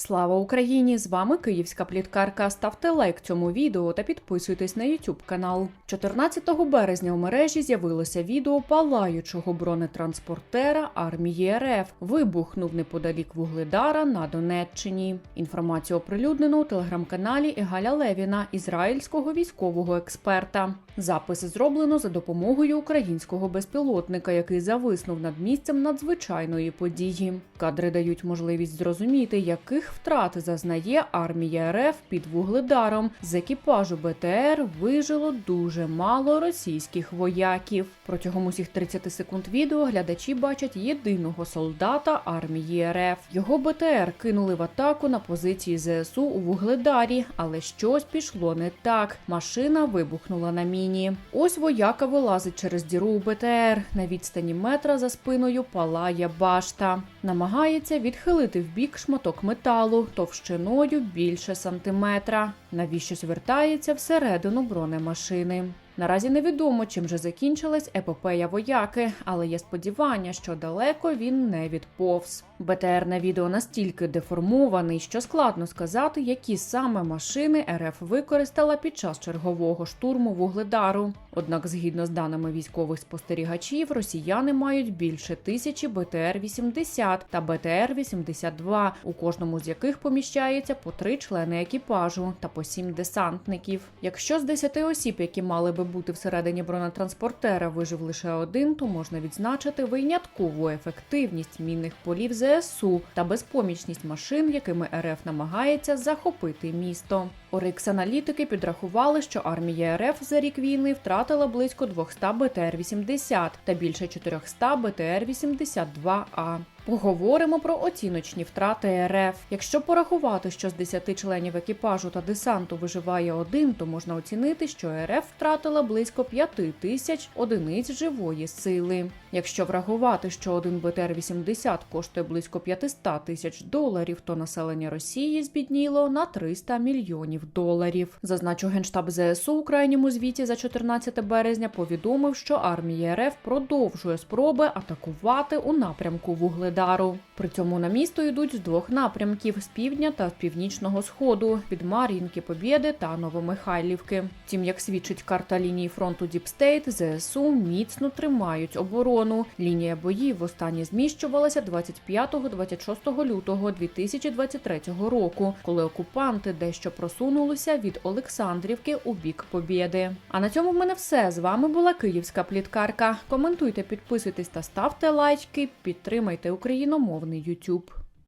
Слава Україні! З вами київська пліткарка. Ставте лайк цьому відео та підписуйтесь на YouTube канал. 14 березня у мережі з'явилося відео палаючого бронетранспортера армії РФ. Вибухнув неподалік Вугледара на Донеччині. Інформацію оприлюднено у телеграм-каналі Егаля Левіна, ізраїльського військового експерта. Запис зроблено за допомогою українського безпілотника, який зависнув над місцем надзвичайної події. Кадри дають можливість зрозуміти, яких втрат зазнає армія РФ під вугледаром. З екіпажу БТР вижило дуже мало російських вояків. Протягом усіх 30 секунд відео глядачі бачать єдиного солдата армії РФ. Його БТР кинули в атаку на позиції ЗСУ у вугледарі, але щось пішло не так. Машина вибухнула на міні. Ось вояка вилазить через діру у БТР. На відстані метра за спиною палає башта. Намагається відхилити в бік шматок металу товщиною більше сантиметра. Навіщо звертається всередину бронемашини? Наразі невідомо, чим же закінчилась епопея вояки, але є сподівання, що далеко він не відповз. БТР на відео настільки деформований, що складно сказати, які саме машини РФ використала під час чергового штурму вугледару. Однак, згідно з даними військових спостерігачів, росіяни мають більше тисячі БТР-80 та БТР-82, у кожному з яких поміщається по три члени екіпажу та по сім десантників. Якщо з 10 осіб, які мали би бути всередині бронетранспортера, вижив лише один, то можна відзначити виняткову ефективність мінних полів ЗСУ та безпомічність машин, якими РФ намагається захопити місто. Орикс-аналітики підрахували, що армія РФ за рік війни втратила близько 200 БТР-80 та більше 400 БТР-82А. Поговоримо про оціночні втрати РФ. Якщо порахувати, що з 10 членів екіпажу та десанту виживає один, то можна оцінити, що РФ втратила близько 5 тисяч одиниць живої сили. Якщо врахувати, що один БТР-80 коштує близько 500 тисяч доларів, то населення Росії збідніло на 300 мільйонів доларів. Зазначу генштаб ЗСУ у крайньому звіті за 14 березня повідомив, що армія РФ продовжує спроби атакувати у напрямку Вугледару. При цьому на місто йдуть з двох напрямків з півдня та з північного сходу від Мар'їнки Побєди та Новомихайлівки. Втім, як свідчить карта лінії фронту Діпстейт, ЗСУ міцно тримають оборону. Лінія боїв востаннє зміщувалася 25-26 лютого 2023 року, коли окупанти дещо просунулися від Олександрівки у бік Побєди. А на цьому в мене все. З вами була Київська пліткарка. Коментуйте, підписуйтесь та ставте лайки. Підтримайте україномовний YouTube.